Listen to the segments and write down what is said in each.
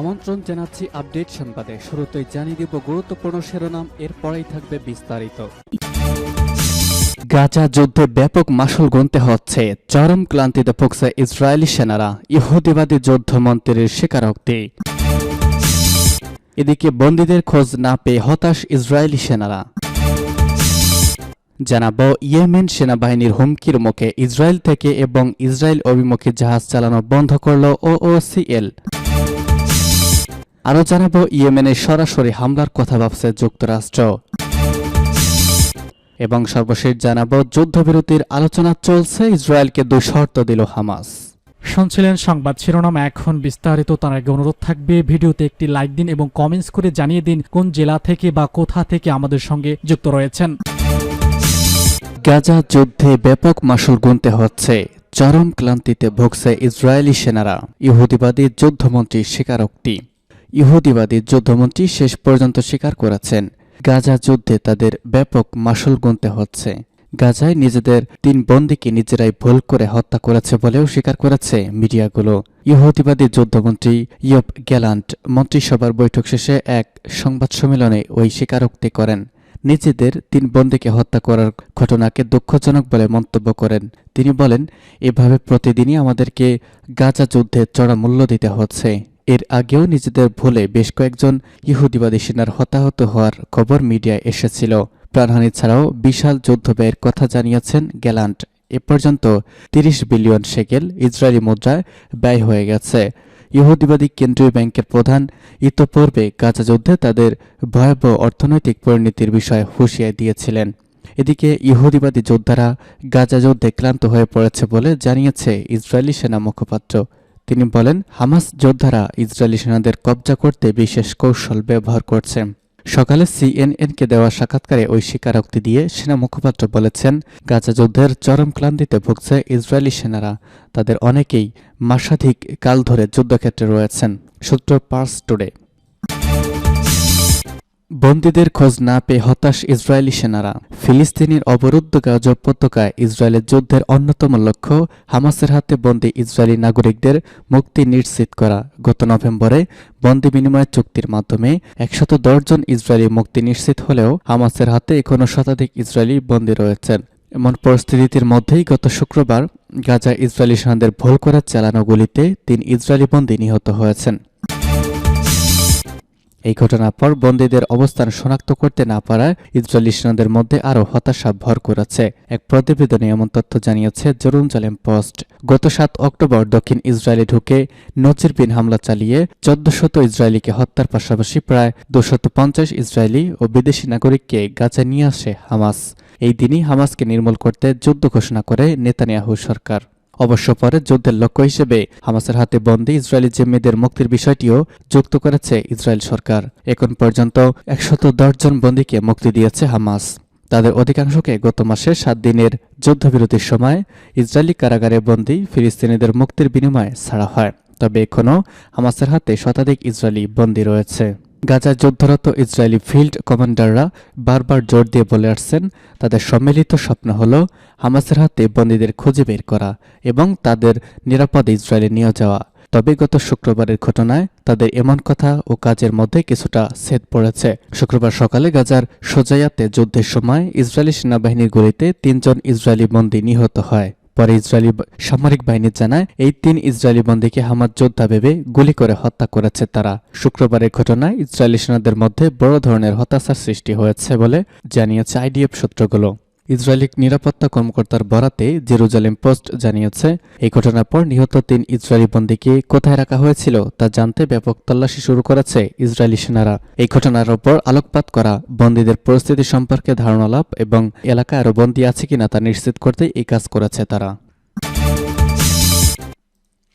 আমন্ত্রণ জানাচ্ছি আপডেট সংবাদে। শুরুতেই জানিয়ে দিব গুরুত্বপূর্ণ শিরোনাম, এরপরেই থাকবে বিস্তারিত। গাজা যুদ্ধে ব্যাপক মাসুল গুনতে হচ্ছে। চরম ক্লান্তিতে ভুগছে ইসরায়েলি সেনারা, ইহুদিবাদী যুদ্ধমন্ত্রীর স্বীকারোক্তি। এদিকে বন্দীদের খোঁজ না পেয়ে হতাশ ইসরায়েলি সেনারা। জানাব, ইয়েমেন সেনাবাহিনীর হুমকির মুখে ইসরায়েল থেকে এবং ইসরায়েল অভিমুখী জাহাজ চালানো বন্ধ করল ওওসিএল আরও জানাব ইয়েমেনে সরাসরি হামলার কথা ভাবছে যুক্তরাষ্ট্র। এবং সর্বশেষ জানাব যুদ্ধবিরতির আলোচনা চলছে ইসরায়েলকে দুই শর্ত দিল হামাস। শুনছিলেন সংবাদ শিরোনাম এখন বিস্তারিত তার আগে অনুরোধ থাকবে ভিডিওতে একটি লাইক দিন এবং কমেন্টস করে জানিয়ে দিন কোন জেলা থেকে বা কোথা থেকে আমাদের সঙ্গে যুক্ত রয়েছেন। গাজা যুদ্ধে ব্যাপক মাসুল গুনতে হচ্ছে চরম ক্লান্তিতে ভুগছে ইসরায়েলি সেনারা। ইহুদিবাদী যুদ্ধমন্ত্রী স্বীকারোক্তি। ইহুদিবাদী যুদ্ধমন্ত্রী শেষ পর্যন্ত স্বীকার করেছেন। গাজা যুদ্ধে তাদের ব্যাপক মাসুল গুনতে হচ্ছে। গাজায় নিজেদের তিন বন্দীকে নিজেরাই ভুল করে হত্যা করেছে বলেও স্বীকার করেছে মিডিয়াগুলো। ইহুদিবাদী যুদ্ধমন্ত্রী ইয়ব গ্যালান্ট মন্ত্রিসভার বৈঠক শেষে এক সংবাদ সম্মেলনে ওই স্বীকারোক্তি করেন। নিজেদের তিন বন্দীকে হত্যা করার ঘটনাকে দুঃখজনক বলে মন্তব্য করেন। তিনি বলেন, এভাবে প্রতিদিনই আমাদেরকে গাজা যুদ্ধে চড়া মূল্য দিতে হচ্ছে। এর আগেও নিজেদের ভুলে বেশ কয়েকজন ইহুদিবাদী সেনার হতাহত হওয়ার খবর মিডিয়ায় এসেছিল। প্রাণহানি ছাড়াও বিশাল যুদ্ধ ব্যয়ের কথা জানিয়েছেন গ্যালান্ট। এ পর্যন্ত তিরিশ বিলিয়ন শেকেল ইসরায়েলি মুদ্রায় ব্যয় হয়ে গেছে। ইহুদিবাদী কেন্দ্রীয় ব্যাংকের প্রধান ইতোপূর্বে গাজা যুদ্ধে তাদের ভয়াবহ অর্থনৈতিক পরিণতির বিষয়ে হুঁশিয়ারি দিয়েছিলেন। এদিকে ইহুদিবাদী যোদ্ধারা গাজা যুদ্ধে ক্লান্ত হয়ে পড়েছে বলে জানিয়েছে ইসরায়েলি সেনা মুখপাত্র। তিনি বলেন, হামাস যোদ্ধারা ইসরায়েলি সেনাদের কবজা করতে বিশেষ কৌশল ব্যবহার করছে। সকালে সিএনএনকে দেওয়া সাক্ষাৎকারে ওই স্বীকারোক্তি দিয়ে সেনা মুখপাত্র বলেছেন, গাজা যুদ্ধের চরম ক্লান্তিতে ভুগছে ইসরায়েলি সেনারা। তাদের অনেকেই মাসাধিক কাল ধরে যুদ্ধক্ষেত্রে রয়েছেন। সূত্র পার্স টুডে। বন্দীদের খোঁজ না পেয়ে হতাশ ইসরায়েলি সেনারা। ফিলিস্তিনের অবরুদ্ধ গাজা উপত্যকায় ইসরায়েলের যুদ্ধের অন্যতম লক্ষ্য হামাসের হাতে বন্দী ইসরায়েলি নাগরিকদের মুক্তি নিশ্চিত করা। গত নভেম্বরে বন্দি বিনিময় চুক্তির মাধ্যমে একশত জন ইসরায়েলি মুক্তি নিশ্চিত হলেও হামাসের হাতে এখনও শতাধিক ইসরায়েলি বন্দী রয়েছেন। এমন পরিস্থিতির মধ্যেই গত শুক্রবার গাজা ইসরায়েলি সেনাদের ভুল করে চালানো গুলিতে তিন ইসরায়েলি বন্দী নিহত হয়েছেন। এই ঘটনার পর বন্দীদের অবস্থান শনাক্ত করতে না পারায় ইসরায়েলি সেনাদের মধ্যে আরও হতাশা ভর করেছে। এক প্রতিবেদনে এমন তথ্য জানিয়েছে জেরুজালেম পোস্ট। গত সাত অক্টোবর দক্ষিণ ইসরায়েলে ঢুকে নজিরবিন হামলা চালিয়ে চোদ্দশত ইসরায়েলিকে হত্যার পাশাপাশি প্রায় দুশত পঞ্চাশ ইসরায়েলি ও বিদেশি নাগরিককে গাজা নিয়ে আসে হামাস। এই দিনই হামাসকে নির্মূল করতে যুদ্ধ ঘোষণা করে নেতানিয়াহু সরকার। অবশ্য পরে যুদ্ধের লক্ষ্য হিসেবে হামাসের হাতে বন্দী ইসরায়েলি জিম্মিদের মুক্তির বিষয়টিও যুক্ত করেছে ইসরায়েল সরকার। এখন পর্যন্ত একশত জন বন্দীকে মুক্তি দিয়েছে হামাস। তাদের অধিকাংশকে গত মাসে সাত দিনের যুদ্ধবিরতির সময় ইসরায়েলি কারাগারে বন্দী ফিলিস্তিনিদের মুক্তির বিনিময়ে ছাড়া হয়। তবে এখনও হামাসের হাতে শতাধিক ইসরায়েলি বন্দী রয়েছে। গাজায় যুদ্ধরত ইসরায়েলি ফিল্ড কমান্ডাররা বারবার জোর দিয়ে বলে আসছেন, তাদের সম্মিলিত স্বপ্ন হল হামাসের হাতে বন্দীদের খুঁজে বের করা এবং তাদের নিরাপদে ইসরায়েলে নিয়ে যাওয়া। তবে গত শুক্রবারের ঘটনায় তাদের এমন কথা ও কাজের মধ্যে কিছুটা ছেদ পড়েছে। শুক্রবার সকালে গাজার সোজাইয়াতে যুদ্ধের সময় ইসরায়েলি সেনাবাহিনীর গুলিতে তিনজন ইসরায়েলি বন্দী নিহত হয়। পরে ইসরায়েলি সামরিক বাহিনী জানায়, এই তিন ইসরায়েলি বন্দীকে হামাদ যোদ্ধা ভেবে গুলি করে হত্যা করেছে তারা। শুক্রবারের ঘটনায় ইসরায়েলি সেনাদের মধ্যে বড় ধরনের হতাশার সৃষ্টি হয়েছে বলে জানিয়েছে আইডিএফ সূত্রগুলো। ইসরায়েলি নিরাপত্তা কর্মকর্তার বরাতে জেরুজালেম পোস্ট জানিয়েছে, এই ঘটনার পর নিহত তিন ইসরায়েলি বন্দীকে কোথায় রাখা হয়েছিল তা জানতে ব্যাপক তল্লাশি শুরু করেছে ইসরায়েলি সেনারা। এই ঘটনার ওপর আলোকপাত করা, বন্দীদের পরিস্থিতি সম্পর্কে ধারণা লাভ এবং এলাকায় আরও বন্দী আছে কিনা তা নিশ্চিত করতে এই কাজ করেছে তারা।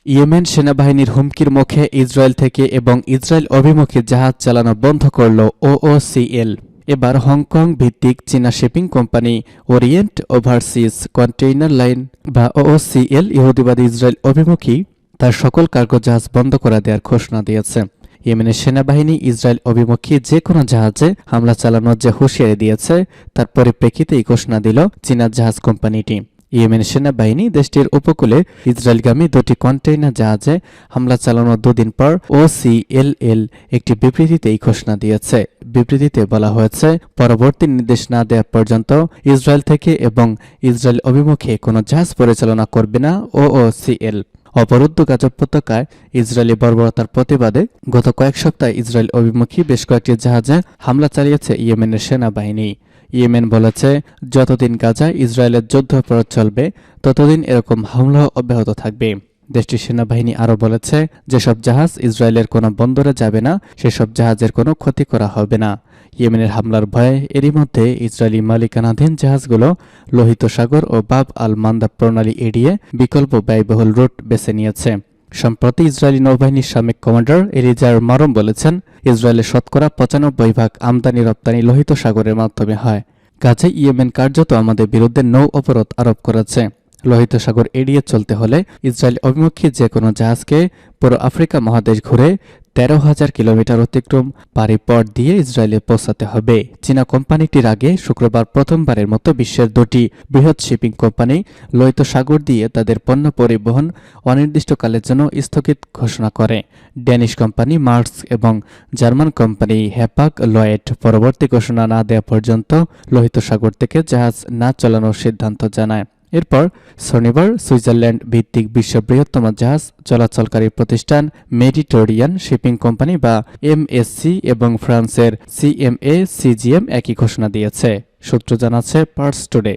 ইয়েমেন সেনাবাহিনীর হুমকির মুখে ইসরায়েল থেকে এবং ইসরায়েল অভিমুখী জাহাজ চালানো বন্ধ করল ওওসিএল এবার হংকং ভিত্তিক চীনা shipping company Orient Overseas container line বা ওওসিএল ইহুদিবাদী ইসরায়েল অভিমুখী তার সকল কার্গো জাহাজ বন্ধ করে দেওয়ার ঘোষণা দিয়েছে। ইয়েমেনের সেনাবাহিনী ইসরায়েল অভিমুখী যে কোনো জাহাজে হামলা চালানোর যে হুঁশিয়ারি দিয়েছে, তার পরিপ্রেক্ষিতে এই ঘোষণা দিল চীনা জাহাজ কোম্পানিটি। ইয়েমেন সেনাবাহিনী দেশটির উপকূলে ইসরায়েলগামী দুটি কন্টেইনার জাহাজে হামলা চালানোর দুদিন পর ওসিএলএল একটি বিবৃতিতে এই ঘোষণা দিয়েছে। বিবৃতিতে বলা হয়েছে, পরবর্তী নির্দেশ না দেওয়া পর্যন্ত ইসরায়েল থেকে এবং ইসরায়েল অভিমুখে কোনো জাহাজ পরিচালনা করবে না ও ওওসিএল অবরুদ্ধ গাজা উপত্যকায় ইসরায়েলি বর্বরতার প্রতিবাদে গত কয়েক সপ্তাহে ইসরায়েল অভিমুখী বেশ কয়েকটি জাহাজে হামলা চালিয়েছে ইয়েমেনের সেনাবাহিনী। ইয়েমেন বলেছে, যতদিন গাজায় ইসরায়েলের যুদ্ধাপরাধ চলবে, ততদিন এরকম হামলা অব্যাহত থাকবে। দেশটির সেনাবাহিনী আরও বলেছে, যেসব জাহাজ ইসরায়েলের কোনো বন্দরে যাবে না, সেসব জাহাজের কোনো ক্ষতি করা হবে না। ইয়েমেনের হামলার ভয়ে এরই মধ্যে ইসরায়েলি মালিকানাধীন জাহাজগুলো লোহিত সাগর ও বাব আল মান্দা প্রণালী এড়িয়ে বিকল্প ব্যয়বহুল রুট বেছে নিয়েছে। সম্প্রতি ইসরায়েলি নৌবাহিনীর সাবেক কমান্ডার এলিজার মারম বলেছেন, ইসরায়েলের শতকরা পঁচানব্বই ভাগ আমদানি রপ্তানি লোহিত সাগরের মাধ্যমে হয়। কাজে ইয়েমেন কার্যত আমাদের বিরুদ্ধে নৌ অবরোধ আরোপ করেছে। লোহিত সাগর এড়িয়ে চলতে হলে ইসরায়েল অভিমুখী যে কোনো জাহাজকে পুরো আফ্রিকা মহাদেশ ঘুরে তেরো হাজার কিলোমিটার অতিক্রম পারি পথ দিয়ে ইসরায়েলে পৌঁছাতে হবে। চীনা কোম্পানিটির আগে শুক্রবার প্রথমবারের মতো বিশ্বের দুটি বৃহৎ শিপিং কোম্পানি লোহিত সাগর দিয়ে তাদের পণ্য পরিবহন অনির্দিষ্টকালের জন্য স্থগিত ঘোষণা করে। ড্যানিশ কোম্পানি, মার্কস এবং জার্মান কোম্পানি হ্যাপাক লয়েড পরবর্তী ঘোষণা না দেওয়া পর্যন্ত লোহিত সাগর থেকে জাহাজ না চালানোর সিদ্ধান্ত জানায়। এরপর শনিবার সুইজারল্যান্ড ভিত্তিক বিশ্বের বৃহত্তম জাহাজ চলাচলকারী প্রতিষ্ঠান মেডিটোরিয়ান শিপিং কোম্পানি বা এমএসসি এবং ফ্রান্সের সিএমএ সিজিএম একই ঘোষণা দিয়েছে। সূত্র জানাচ্ছে পার্স টুডে।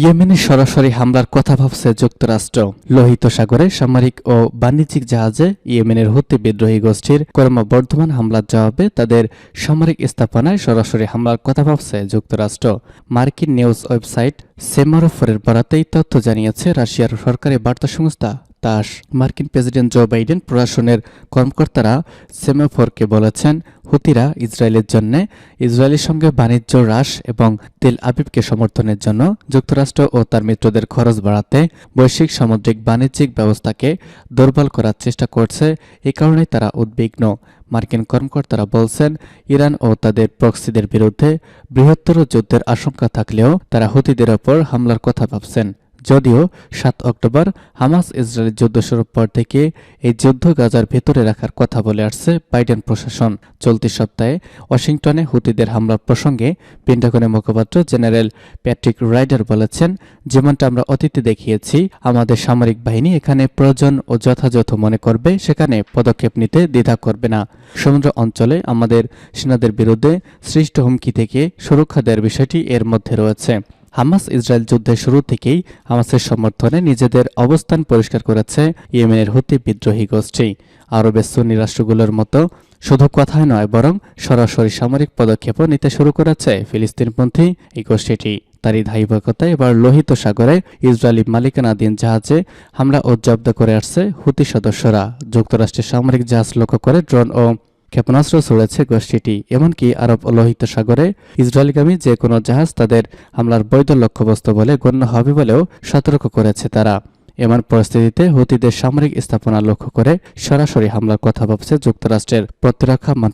ইয়েমেনে সরাসরি হামলার কথা ভাবছে যুক্তরাষ্ট্র। লোহিত সাগরে সামরিক ও বাণিজ্যিক জাহাজে ইয়েমেনের হতে বিদ্রোহী গোষ্ঠীর ক্রমবর্ধমান হামলার জবাবে তাদের সামরিক স্থাপনায় সরাসরি হামলার কথা ভাবছে যুক্তরাষ্ট্র। মার্কিন নিউজ ওয়েবসাইট সেমারোফরের বরাতেই তথ্য জানিয়েছে রাশিয়ার সরকারি বার্তা সংস্থা তাস মার্কিন প্রেসিডেন্ট জো বাইডেন প্রশাসনের কর্মকর্তারা সেমাফোরকে বলেছেন, হুতিরা ইসরায়েলের জন্য ইসরায়েলের সঙ্গে বাণিজ্য হ্রাস এবং তেল আবিবকে সমর্থনের জন্য যুক্তরাষ্ট্র ও তার মিত্রদের খরচ বাড়াতে বৈশ্বিক সামুদ্রিক বাণিজ্যিক ব্যবস্থাকে দুর্বল করার চেষ্টা করছে, এ কারণেই তারা উদ্বিগ্ন। মার্কিন কর্মকর্তারা বলছেন, ইরান ও তাদের প্রক্সিদের বিরুদ্ধে বৃহত্তর যুদ্ধের আশঙ্কা থাকলেও তারা হুতিদের ওপর হামলার কথা ভাবছেন। যদিও সাত অক্টোবর হামাস ইসরায়েল যুদ্ধ শুরুর পর থেকে এই যুদ্ধ গাজার ভেতরে রাখার কথা বলে আসছে বাইডেন প্রশাসন। চলতি সপ্তাহে ওয়াশিংটনে হুতিদের হামলার প্রসঙ্গে পেন্টাগনের মুখপাত্র জেনারেল প্যাট্রিক রাইডার বলেছেন, যেমনটা আমরা অতীতে দেখিয়েছি, আমাদের সামরিক বাহিনী এখানে প্রয়োজন ও যথাযথ মনে করবে, সেখানে পদক্ষেপ নিতে দ্বিধা করবে না। সমুদ্র অঞ্চলে আমাদের সেনাদের বিরুদ্ধে সৃষ্ট হুমকি থেকে সুরক্ষা দেওয়ার বিষয়টি এর মধ্যে রয়েছে। হামাস ইসরায়েল যুদ্ধের শুরু থেকেই হামাসের সমর্থনে নিজেদের অবস্থান পরিষ্কার করেছে ইয়েমেনের হুতি বিদ্রোহী গোষ্ঠী। আরবের সুন্নি রাষ্ট্রগুলোর মতো শুধু কথায় নয়, বরং সরাসরি সামরিক পদক্ষেপও নিতে শুরু করেছে ফিলিস্তিনপন্থী এই গোষ্ঠীটি। তারই ধারাবাহিকতায় এবার লোহিত সাগরে ইসরায়েলি মালিকানাধীন জাহাজে হামলা ও করে আসছে হুতি সদস্যরা। যুক্তরাষ্ট্রের সামরিক জাহাজ লক্ষ্য করে ড্রোন ও ক্ষেপণাস্ত্র ছড়েছে গোষ্ঠীটি, এমনকি আরব লোহিত সাগরে ইসরায়েলগামী যে কোনো জাহাজ তাদের হামলার বৈধ লক্ষ্যবস্তু বলে গণ্য হবে বলেও সতর্ক করেছে তারা। এমন পরিস্থিতিতে হুতিদের সামরিক স্থাপনা লক্ষ্য করে সরাসরি হামলার কথা ভাবছে যুক্তরাষ্ট্রের প্রতিরক্ষা মন্ত্রণালয়।